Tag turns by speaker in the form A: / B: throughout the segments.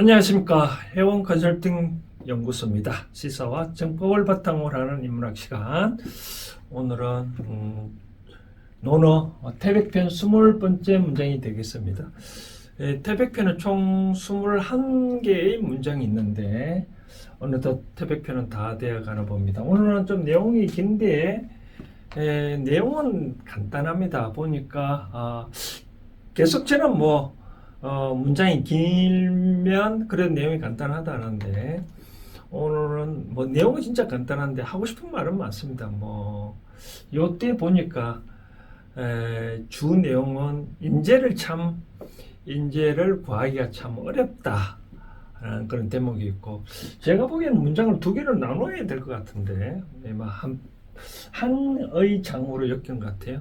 A: 안녕하십니까 해원 컨설팅 연구소입니다. 시사와 정법을 바탕으로 하는 인문학 시간. 오늘은 음, 논어 태백편 20번째 문장이 되겠습니다. 예, 태백편은 총 21개의 문장이 있는데 어느덧 태백편은 다 되어 가나 봅니다. 오늘은 좀 내용이 긴데 에, 내용은 간단합니다. 보니까 아, 계속 저는 뭐 어, 문장이 길면 그래도 내용이 간단하다는데 오늘은 뭐 내용은 진짜 간단한데 하고 싶은 말은 많습니다. 뭐 요때 보니까 에, 주 내용은 인재를 참 인재를 구하기가 참 어렵다. 그런 대목이 있고 제가 보기에는 문장을 두 개로 나눠야 될 것 같은데 네, 뭐 한, 한의 장으로 엮인 것 같아요.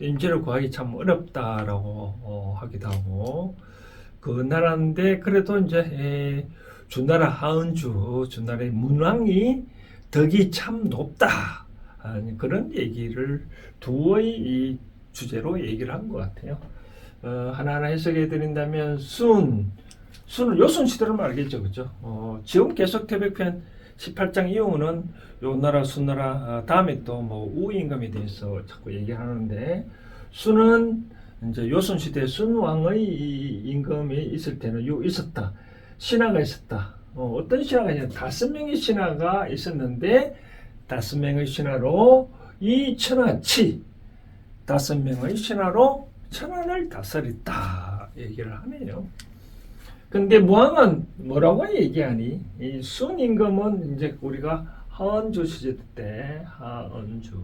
A: 인재를 구하기 참 어렵다라고 어, 하기도 하고 그 나라인데 그래도 이제 에, 주나라 하은주 주나라의 문왕이 덕이 참 높다 아니, 그런 얘기를 두의 이 주제로 얘기를 한 것 같아요. 어, 하나하나 해석해 드린다면 순 순은 요순 시대를 말하겠죠, 그죠? 어, 지금 계속 태백편 18장 이후는 요 나라 수나라 아, 다음에 또 뭐 우임금에 대해서 자꾸 얘기하는데 수는 이제 요순 시대 순왕의 이 임금이 있을 때는 요 있었다. 신하가 있었다. 어, 어떤 신하가 있냐? 다섯 명의 신하가 있었는데 다섯 명의 신하로 이 천하치 다섯 명의 신하로 천하를 다스렸다. 얘기를 하네요. 근데 무왕은 뭐라고 얘기하니? 이 순임금은 이제 우리가 하은주 시대 때, 하은주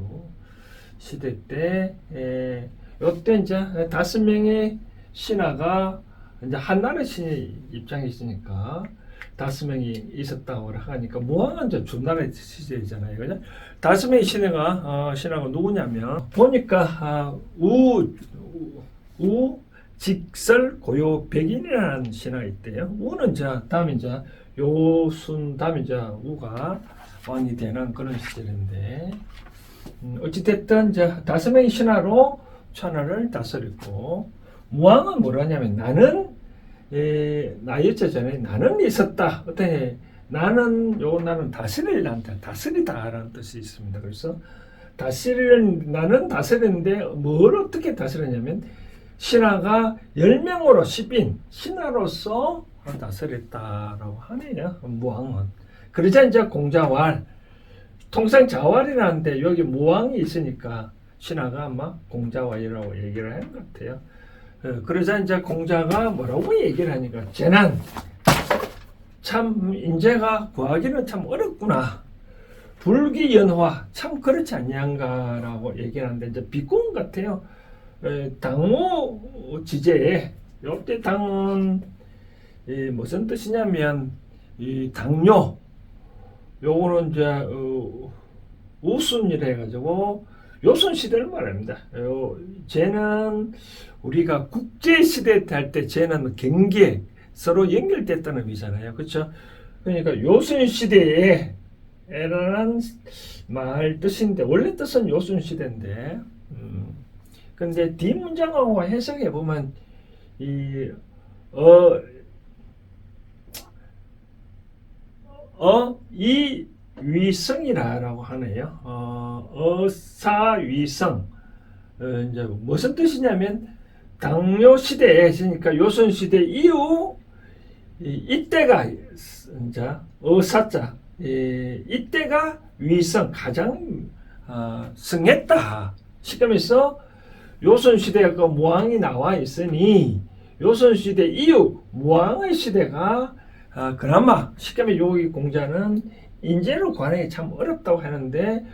A: 시대 때, 에, 요때 이제 다섯 명의 신하가 이제 한나라 신 입장에 있으니까 다섯 명이 있었다고 하니까 무왕은 이제 주나라 시대잖아요. 그죠? 다섯 명의 신하가, 어, 신하가 누구냐면, 보니까, 아, 우, 우, 직설 고요 백인이라는 신화가 있대요. 우는 자 다음에 이제 요순 다음에 이제 우가 왕이 되는 그런 시절인데 음, 어찌됐든 이제 다섯 명의 신하로 천하를 다스렸고 무왕은 뭐라냐면 나는 에, 나였자 전에 나는 있었다. 어때? 나는 요 나는 다스릴란다. 다스리다라는 뜻이 있습니다. 그래서 다스리는 나는 다스리는데 뭘 어떻게 다스리냐면 신하가 10명으로 10인 신하로서 다스렸다라고 하네요. 무왕은. 그러자 이제 공자왈 통상 자왈이라는데 여기 무왕이 있으니까 신하가 아마 공자왈이라고 얘기를 하는 것 같아요. 어, 그러자 이제 공자가 뭐라고 얘기를 하니까 재난 참 인재가 구하기는 참 어렵구나. 불기연화 참 그렇지 아니한가라고 얘기를 하는데 이제 비공 같아요. 에, 당호 지제에 요때 당은 이 무슨 뜻이냐면 이 당뇨 요거는 이제 어, 우순이라 해가지고 요순 시대를 말합니다. 요 쟤는 우리가 국제 시대 할때 쟤는 경계 서로 연결됐다는 의미잖아요. 그렇죠? 그러니까 요순 시대에 에라는 말 뜻인데 원래 뜻은 요순 시대인데 음, 근데 뒷 문장하고 해석해 보면 이 어, 어, 이 위성이라고 하네요. 어, 어사 위성. 어, 이제 무슨 뜻이냐면 당뇨 시대에 그러니까 요선 시대 이후 이, 이때가 이제 어사자 이, 이때가 위성 가장 어, 성했다. 시점에서 요선 시대가 그 무왕이 나와 있으니 요선 시대 이후 무왕의 시대가 아, 그나마 쉽게 말해 여기 공자는 인재로 관하기 참 어렵다고 하는데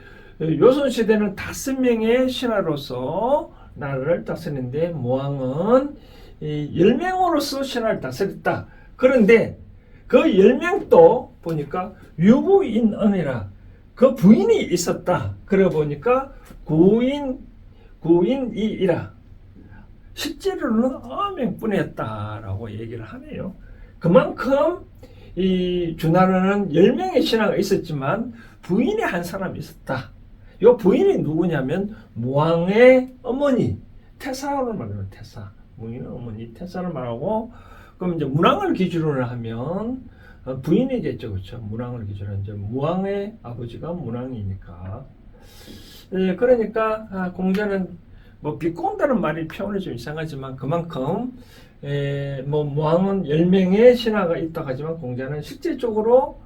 A: 요선 시대는 다섯 명의 신하로서 나라를 다스리는데 무왕은 열 명으로서 신하를 다스렸다. 그런데 그 열 명도 보니까 유부인언이라 그 부인이 있었다. 그래 보니까 구인 구인이이라 실제로는 어명뿐이었다라고 얘기를 하네요. 그만큼 이 주나라는 10명의 신하가 있었지만 부인이 한 사람이 있었다. 이 부인이 누구냐면 무왕의 어머니 태사를 말하는 태사. 무인의 어머니 태사를 말하고 그럼 이제 문왕을 기준으로 하면 어, 부인이겠죠, 그렇죠? 문왕을 기준으로 이제 무왕의 아버지가 문왕이니까. 예, 그러니까 아, 공자는 뭐 비꼰다는 말이 표현이 좀 이상하지만 그만큼 에, 뭐 무왕은 10명의 신하가 있다 하지만 공자는 실제적으로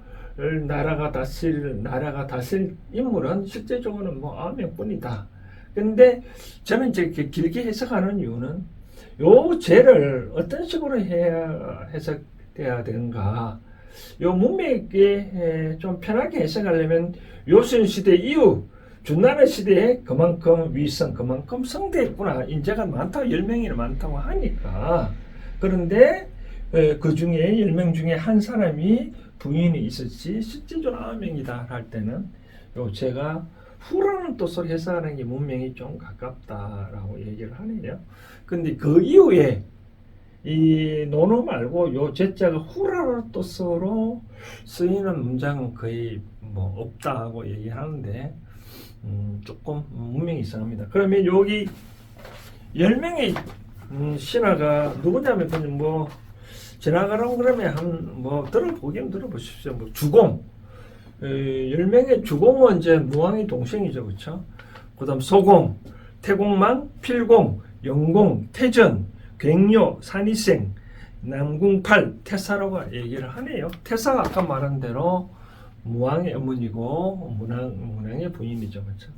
A: 나라가 다스릴 나라가 다스릴 인물은 실제적으로는 뭐 9명뿐이다. 근데 저는 이제 길게 해석하는 이유는 요 죄를 어떤 식으로 해야 해석돼야 되는가? 요 문맥에 좀 편하게 해석하려면 요순 시대 이후 준나라 시대에 그만큼 위성, 그만큼 성대했구나. 인재가 많다고, 10명이나 많다고 하니까. 그런데 그 중에 10명 중에 한 사람이 부인이 있었지, 실제적으로 9명이다 할 때는 요 제가 후라는 뜻으로 해석하는 게 문명이 좀 가깝다라고 얘기를 하네요. 근데 그 이후에 이 노노 말고 요 제자가 후라는 뜻으로 쓰이는 문장은 거의 뭐 없다고 얘기하는데 음, 조금 문명이 이상합니다. 그러면 여기 10명의 음, 신하가 누구냐면 그냥 뭐 지나가라고 그러면 한 뭐 들어보긴 들어보십시오. 뭐 주공 에, 10명의 주공은 이제 무왕의 동생이죠. 그렇죠? 그 다음 소공, 태공망, 필공, 영공, 태전, 괭요, 산이생, 남궁팔, 태사라고 얘기를 하네요. 태사가 아까 말한 대로 무왕의 어머니고 문왕, 문왕의 부인이죠. 그렇죠?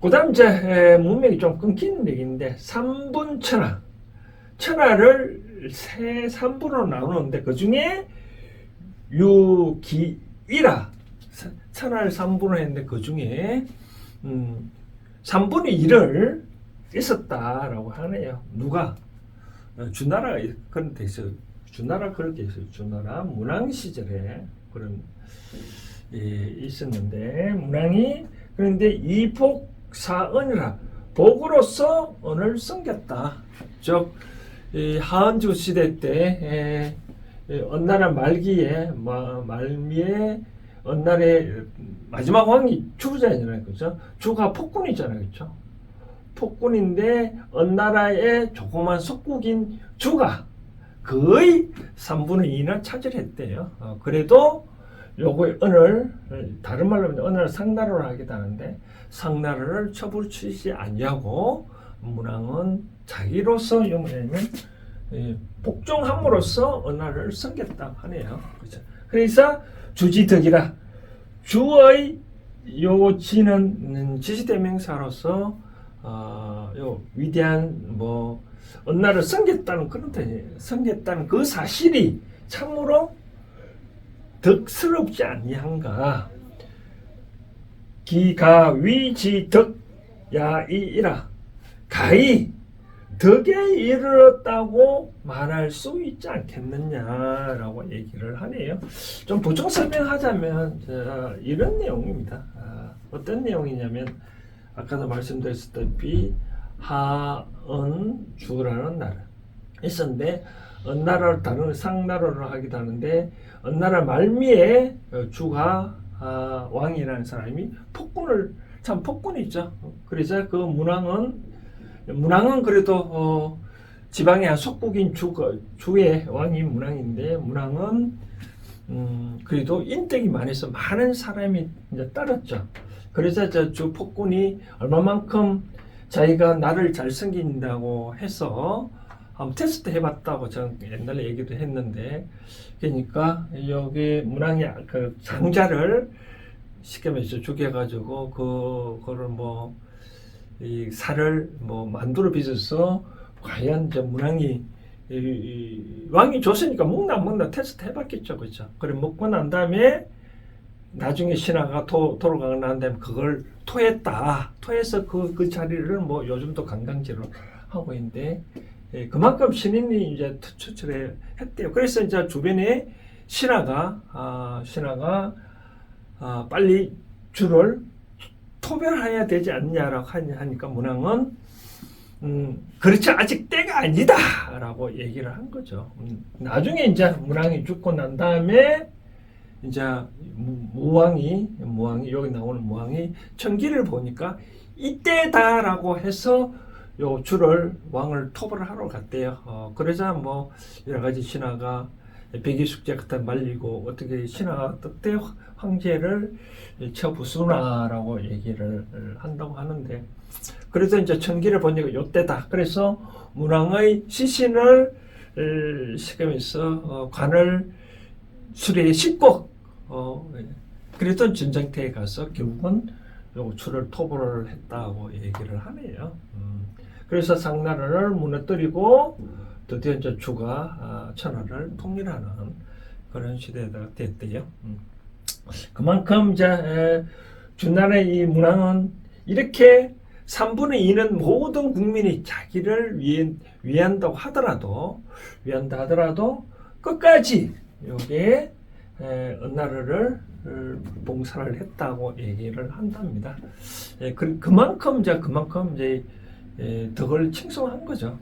A: 그 다음 이제 에, 문맥이 좀 끊기는 얘기인데 3분 천하 천하를 세 3분으로 나누는데 그 중에 유기이라 천하를 3분으로 했는데 그 중에 음, 3분의 1을 있었다라고 하네요. 누가? 어, 주나라가 그런 데 있어요. 주나라 그렇게 있어요. 주나라 문왕 시절에 그런 예, 있었는데 문왕이 그런데 이복사언이라 복으로서 언을 섬겼다. 즉이 하은주 시대 때 에, 에, 언나라 말기에 마, 말미에 언날의 마지막 왕이 주자잖아요, 그죠? 주가 폭군이잖아요, 그죠? 폭군인데 언나라의 조그만 속국인 주가 거의 3분의 2는 차지했대요. 어, 그래도 요거의 언을 다른 말로 하면 언을 상나라로 하기도 하는데 상나라를 처불치지 않냐고 문왕은 자기로서 이 뭐냐면 이 복종함으로써 언나라를 섬겼다 하네요. 그렇죠? 그래서 주지덕이라 주의 요 지는 음, 지시대명사로서 어, 요 위대한 뭐 언나를 섬겼다는 그런 뜻이에요. 섬겼다는 그 사실이 참으로 덕스럽지 아니한가. 기가 위지 덕 야이이라 가히 덕에 이르렀다고 말할 수 있지 않겠느냐라고 얘기를 하네요. 좀 보충 설명하자면 자, 이런 내용입니다. 아, 어떤 내용이냐면 아까도 말씀드렸다시피 하은 주라는 나라 있었는데 은나라를 다른 상나라로 하기도 하는데 은나라 말미에 주가 아, 왕이라는 사람이 폭군을 참 폭군이 있죠. 그래서 그 문왕은 문왕은 그래도 어, 지방의 한 속국인 주, 주의 왕이 문왕인데 문왕은 음, 그래도 인덕이 많아서 많은 사람이 이제 따랐죠. 그래서 저 주 폭군이 얼마만큼 자기가 나를 잘 섬긴다고 해서 한번 테스트 해봤다고 저는 옛날에 얘기도 했는데 그러니까 여기 문왕이 그 장자를 말해서 죽여가지고 그 그거를 뭐 이 살을 뭐 만두로 빚어서 과연 저 문왕이 이, 이 왕이 줬으니까 먹나 안 먹나 테스트 해봤겠죠, 그렇죠? 그래 먹고 난 다음에 나중에 신하가 토, 돌아가고 난 다음에 그걸 토했다. 토해서 그, 그 자리를 뭐 요즘도 관광지로 하고 있는데 예, 그만큼 신인이 이제 추출해 했대요. 그래서 이제 주변에 신하가 아, 신하가 아, 빨리 주를 토별해야 되지 않냐라고 하니- 하니까 문왕은 음, 그렇지 아직 때가 아니다라고 얘기를 한 거죠. 음, 나중에 이제 문왕이 죽고 난 다음에 이제 무- 무왕이 무왕이 여기 나오는 무왕이 천기를 보니까 이때다라고 해서 요 줄을 왕을 토벌을 하러 갔대요. 어, 그러자 뭐 여러 가지 신하가 백의 숙제 갖다 말리고 어떻게 신하가 그때 황제를 쳐 부수나라고 얘기를 한다고 하는데 그래서 이제 천기를 보니까 요때다. 그래서 문왕의 시신을 시키면서 어, 관을 수레에 싣고 어, 예. 그랬던 전쟁터에 가서 결국은 요 줄을 토벌을 했다고 얘기를 하네요. 음. 그래서 상나라를 무너뜨리고 드디어 이제 주가 아, 천하를 통일하는 그런 시대가 됐대요. 음. 그만큼 이제 에, 준나라의 이 문왕은 이렇게 3분의 2는 모든 국민이 자기를 위한, 위한다고 하더라도 위한다 하더라도 끝까지 여기에 에, 은나라를 봉사를 했다고 얘기를 한답니다. 예, 그, 그만큼 이제 그만큼 이제 예, 덕을 칭송한 거죠.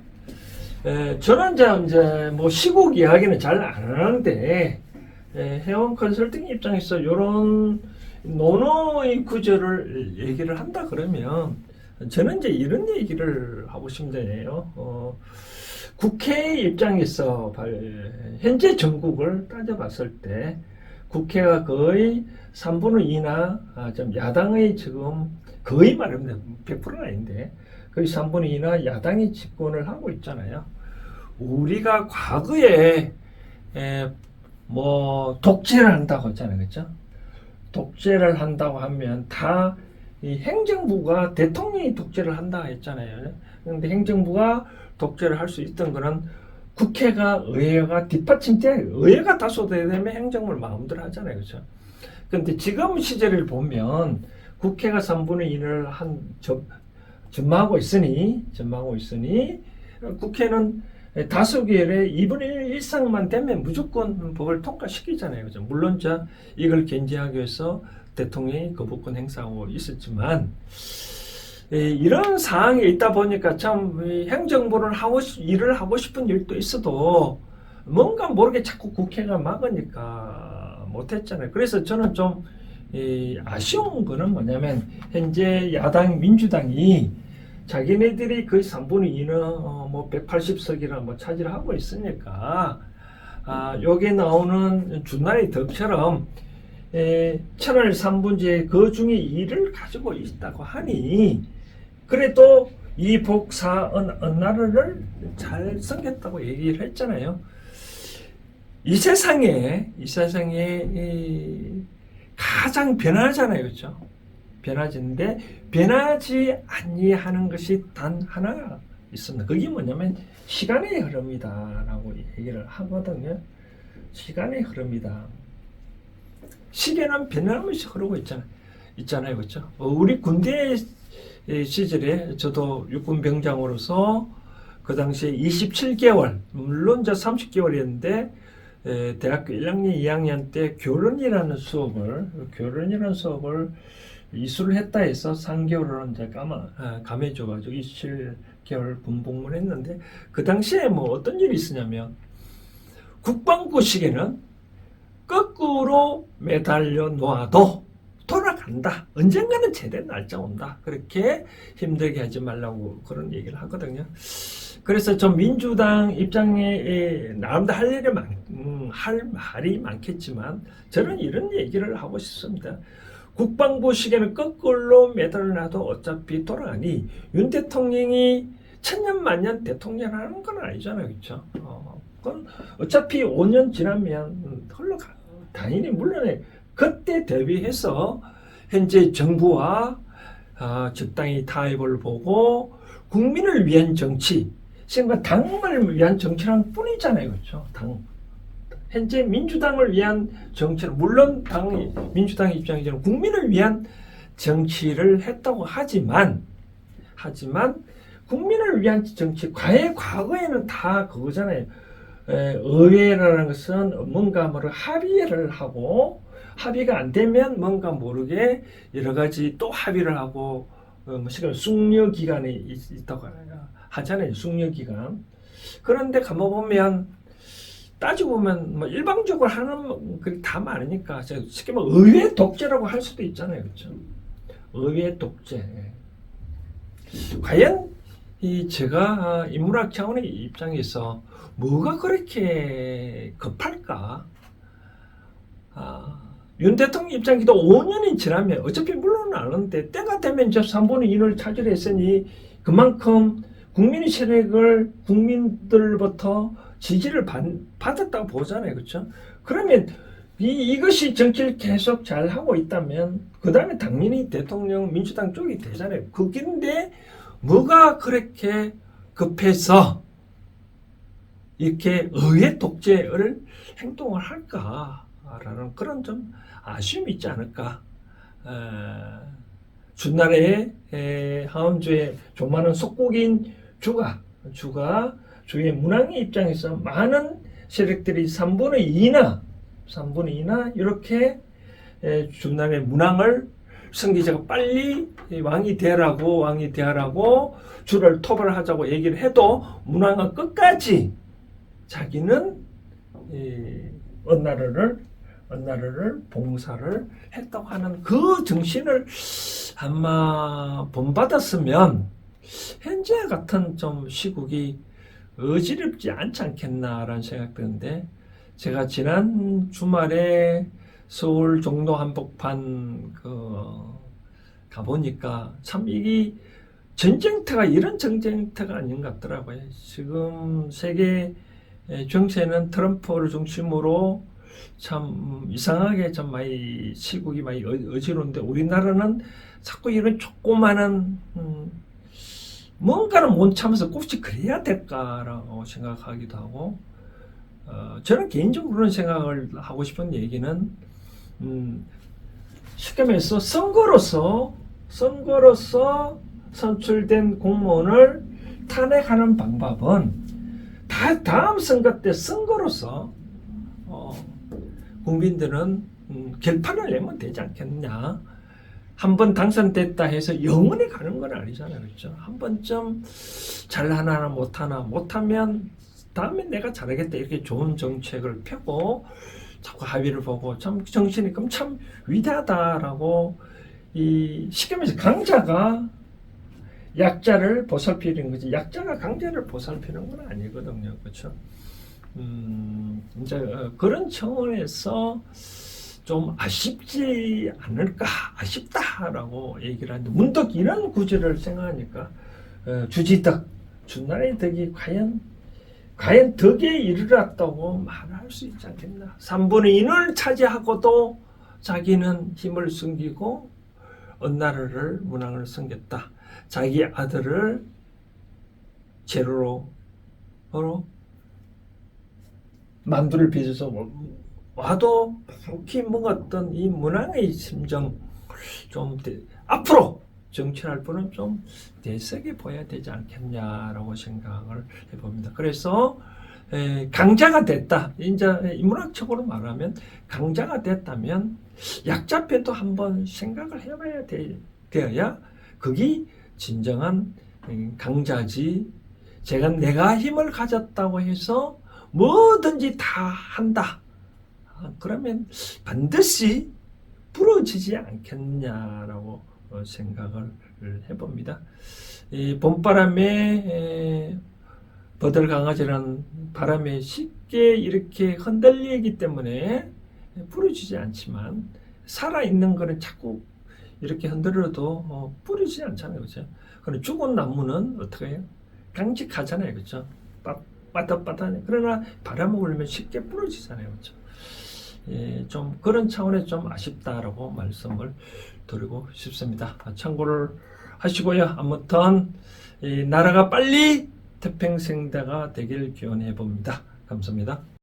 A: 에, 저는 이제, 이제 뭐 시국 이야기는 잘 안 하는데 에, 회원 컨설팅 입장에서 이런 논어의 구조를 얘기를 한다 그러면 저는 이제 이런 얘기를 하고 싶네요. 어, 국회 입장에서 발- 현재 전국을 따져봤을 때 국회가 거의 3분의 2나 아, 좀 야당의 지금 거의 말하면 100%는 아닌데 거의 3분의 2나 야당이 집권을 하고 있잖아요. 우리가 과거에 에, 뭐 독재를 한다고 했잖아요, 그렇죠? 독재를 한다고 하면 다이 행정부가 대통령이 독재를 한다 했잖아요. 그런데 행정부가 독재를 할 수 있던 거는 국회가 의회가 뒷받침돼 의회가 다수되면 행정부를 마음대로 하잖아요, 그렇죠? 그런데 지금 시제를 보면 국회가 3분의 1을 한 점, 점하고 있으니 점하고 있으니 국회는 다수결의 2분의 1 이상만 되면 무조건 법을 통과시키잖아요. 그죠? 물론 자 이걸 견제하기 위해서 대통령이 거부권 행사하고 있었지만 에, 이런 상황이 있다 보니까 참이 행정부를 하고 싶- 일을 하고 싶은 일도 있어도 뭔가 모르게 자꾸 국회가 막으니까 못했잖아요. 그래서 저는 좀 이, 아쉬운 거는 뭐냐면 현재 야당 민주당이 자기네들이 거의 3분의 2는 어, 뭐 180석이나 뭐 차지를 하고 있으니까 아, 여기 나오는 준나의 덕처럼 에, 천을 3분제 그 중에 2를 가지고 있다고 하니 그래도 이 복사 은, 은나라를 잘 섬겼다고 얘기를 했잖아요. 이 세상에 이 세상에 이 가장 변하잖아요, 그렇죠? 변하지는데 변하지 아니하는 것이 단 하나 있습니다. 그게 뭐냐면 시간의 흐름이다라고 얘기를 하거든요. 시간의 흐름이다. 시계는 변함없이 흐르고 있잖아요. 있잖아요, 그렇죠? 어, 우리 군대 시절에 저도 육군 병장으로서 그 당시에 27개월, 물론 이제 30개월이었는데 에, 대학교 1학년, 2학년 때 교련이라는 수업을 교련이라는 수업을 이수를 했다 해서 3개월을 이제 까마 아, 감해줘가지고 27개월 군복무를 했는데 그 당시에 뭐 어떤 일이 있었냐면 국방부 시계는 거꾸로 매달려 놓아도 돌아간다. 언젠가는 제대로 날짜 온다. 그렇게 힘들게 하지 말라고 그런 얘기를 하거든요. 그래서 좀 민주당 입장에 나름대로 할 일이 많, 음, 할 말이 많겠지만 저는 이런 얘기를 하고 싶습니다. 국방부 시계는 거꾸로 매달려놔도 어차피 돌아가니 윤 대통령이 천년 만년 대통령 하는 건 아니잖아요. 그렇죠? 어, 그건 어차피 5년 지나면 흘러가. 당연히 물론에 그때 대비해서 현재 정부와 아, 적당히 타협을 보고 국민을 위한 정치, 지금 당을 위한 정치란 뿐이잖아요, 그렇죠? 당. 현재 민주당을 위한 정치는 물론 당 민주당 입장에서는 국민을 위한 정치를 했다고 하지만 하지만 국민을 위한 정치 과거 과거에는 다 그거잖아요. 에, 의회라는 것은 뭔가 뭐를 합의를 하고 합의가 안 되면 뭔가 모르게 여러 가지 또 합의를 하고 어, 뭐 시간 숙려 기간이 있, 있다고 하잖아요. 숙려 기간. 그런데 가만 보면 따지고 보면 뭐 일방적으로 하는 그게 다 많으니까 쉽게 말 의회 독재라고 할 수도 있잖아요. 그렇죠? 의회 독재. 과연 이 제가 인문학 차원의 입장에서 뭐가 그렇게 급할까? 아, 윤 대통령 입장에도 5년이 지나면 어차피 물러나는데 때가 되면 저 3분의 1을 차지를 했으니 그만큼 국민의 세력을 국민들부터 지지를 받, 받았다고 보잖아요. 그렇죠? 그러면 이, 이것이 정치를 계속 잘 하고 있다면 그 다음에 당연히 대통령 민주당 쪽이 되잖아요. 그긴데 뭐가 그렇게 급해서 이렇게 의회 독재를 행동을 할까라는 그런 좀 아쉬움이 있지 않을까. 에, 하원주의 조만한 속국인 주가 주가 주의 문항의 입장에서 많은 세력들이 3분의 2나 3분의 2나 이렇게 에, 준날의 문항을 성기자가 빨리 이 왕이 되라고 왕이 되라고 주를 토벌하자고 얘기를 해도 문왕은 끝까지 자기는 이 언나라를 언 나라를 봉사를 했다고 하는 그 정신을 아마 본받았으면 현재 같은 좀 시국이 어지럽지 않지 않겠나라는 생각 드는데 제가 지난 주말에 서울 종로 한복판 그 가보니까 참 이게 전쟁터가 이런 전쟁터가 아닌 것 같더라고요. 지금 세계 정세는 트럼프를 중심으로 참 이상하게 좀 많이 시국이 많이 어- 어지러운데 우리나라는 자꾸 이런 조그마한 음, 뭔가를 못 참아서 꼭 그래야 될까라고 생각하기도 하고 어, 저는 개인적으로 그런 생각을 하고 싶은 얘기는 음, 쉽게 말해서 선거로서 선거로서 선출된 공무원을 탄핵하는 방법은 다 다음 선거 때 선거로서 어, 국민들은 음, 결판을 내면 되지 않겠냐. 한 번 당선됐다 해서 영원히 가는 건 아니잖아요. 그렇죠? 한 번쯤 잘하나 못하나 못하면 다음에 내가 잘하겠다 이렇게 좋은 정책을 펴고 자꾸 합의를 보고 참 정신이 그럼 참 위대하다라고 이 쉽게 말해서 강자가 약자를 보살피는 거지 약자가 강자를 보살피는 건 아니거든요 그렇죠 음 이제 어, 그런 차원에서 좀 아쉽지 않을까 아쉽다라고 얘기를 하는데 문득 이런 구절을 생각하니까 어, 주지덕 준나라의 덕이 과연 과연 덕에 이르렀다고 말할 수 있지 않겠나. 3분의 1을 차지하고도 자기는 힘을 숨기고 언나라를 문왕을 섬겼다. 자기 아들을 어로 만두를 빚어서 와도 푹히 먹었던 이 문왕의 심정 좀 대- 앞으로 정치할 분은 좀 대세게 보여야 되지 않겠냐라고 생각을 해봅니다. 그래서 에, 강자가 됐다. 이제 인문학적으로 말하면 강자가 됐다면 약자패도 한번 생각을 해봐야 돼, 되어야 그게 진정한 음, 강자지. 제가 내가 힘을 가졌다고 해서 뭐든지 다 한다. 아, 그러면 반드시 부러지지 않겠냐라고 어, 생각을 해봅니다. 이 봄바람에 에, 버들 강아지라는 바람에 쉽게 이렇게 흔들리기 때문에 부러지지 않지만 살아있는 거는 자꾸 이렇게 흔들어도 어, 부러지지 않잖아요. 그죠? 그런데 죽은 나무는 어떻게 해요? 강직하잖아요. 그죠? 빠딱빠딱하네. 그러나 바람을 불면 쉽게 부러지잖아요. 그죠? 예, 좀 그런 차원에 좀 아쉽다라고 말씀을 드리고 싶습니다. 아, 참고를 하시고요. 아무튼 이 나라가 빨리 태평생대가 되길 기원해 봅니다. 감사합니다.